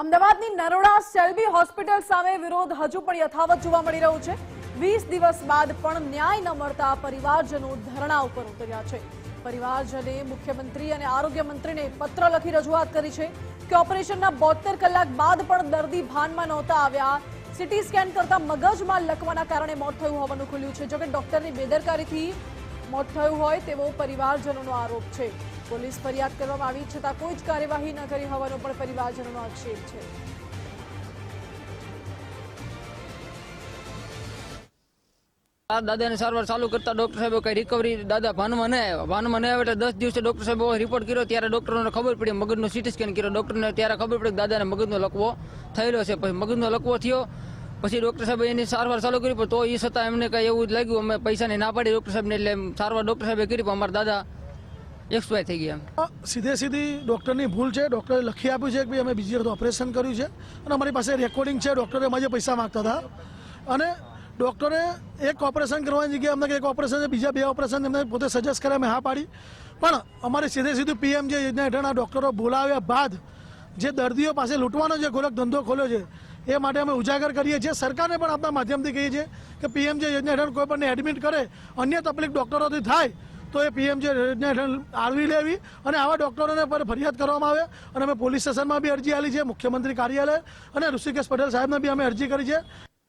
અમદાવાદની નરોડા સેલ્બી હોસ્પિટલ સામે વિરોધ હજુ પણ યથાવત જોવા મળી રહ્યો છે. વીસ દિવસ બાદ પણ ન્યાય ન મળતા પરિવારજનો ધરણા ઉપર ઉતર્યા છે. પરિવારજને મુખ્યમંત્રી અને આરોગ્ય મંત્રીને પત્ર લખી રજૂઆત કરી છે કે ઓપરેશનના બોતેર કલાક બાદ પણ દર્દી ભાનમાં નહોતા આવ્યા. સિટી સ્કેન કરતા મગજમાં લકવાના કારણે મોત થયું હોવાનું ખુલ્યું છે. જોકે ડોક્ટરની બેદરકારીથી મોત થયું હોય તેવો પરિવારજનોનો આરોપ છે. પોલીસ ફરિયાદ કરવામાં આવી છતાં કોઈ જ કાર્યવાહી ન કરી. હોવાનો પણ પરિવારજનોનો આક્ષેપ છે. દાદાને સારવાર ચાલુ કરતા ડોક્ટર સાહેબે કઈ રિકવરી દાદા ભાનમાં નહીં આવ્યા. ભાનમાં નહીં એટલે દસ દિવસે ડોક્ટર સાહેબે રિપોર્ટ કર્યો. ત્યારે ડોક્ટરોને ખબર પડી, મગજનો સીટી સ્કેન કર્યો. ડોક્ટરને ત્યારે ખબર પડી દાદાને મગજનો લકવો થયેલો છે. પછી મગજનો લકવો થયો. પછી ડોક્ટર સાહેબ એની સારવાર ચાલુ કરી, પણ તો એ છતાં એમને કઈ એવું જ લાગ્યું, અમે પૈસાની ના પાડી ડોક્ટર સાહેબને એટલે સારવાર ડોક્ટર સાહેબે કરી, પણ અમારા દાદા એક્સપાયર થઈ ગયા સીધે સીધી ડૉક્ટરની ભૂલ છે. ડૉક્ટરે લખી આપ્યું છે કે ભાઈ અમે બીજી વખત ઓપરેશન કર્યું છે. અને અમારી પાસે રેકોર્ડિંગ છે. ડૉક્ટરે અમારે પૈસા માગતા હતા. અને ડૉક્ટરે એક ઓપરેશન કરવાની જગ્યાએ અમને એક ઓપરેશન છે, બીજા બે ઓપરેશન એમને પોતે સજેસ્ટ કરે અમે હા પાડી. પણ અમારે સીધે સીધું પીએમ જે યોજના હેઠળના ડૉક્ટરો બોલાવ્યા બાદ જે દર્દીઓ પાસે લૂંટવાનો જે ગોલક ધંધો ખોલ્યો છે, એ માટે અમે ઉજાગર કરીએ છીએ. સરકારને પણ આપણા માધ્યમથી કહીએ છીએ કે પીએમ જે યોજના હેઠળ કોઈ પણને એડમિટ કરે, અન્ય તકલીફ ડૉક્ટરોથી થાય તો એ પીએમ જે યોજના હેઠળ આવરી લેવી અને આવા ડૉક્ટરોને પર ફરિયાદ કરવામાં આવે. અને અમે પોલીસ સ્ટેશનમાં બી અરજી આપી છે, મુખ્યમંત્રી કાર્યાલય અને ઋષિકેશ પટેલ સાહેબને બી અમે અરજી કરી છે.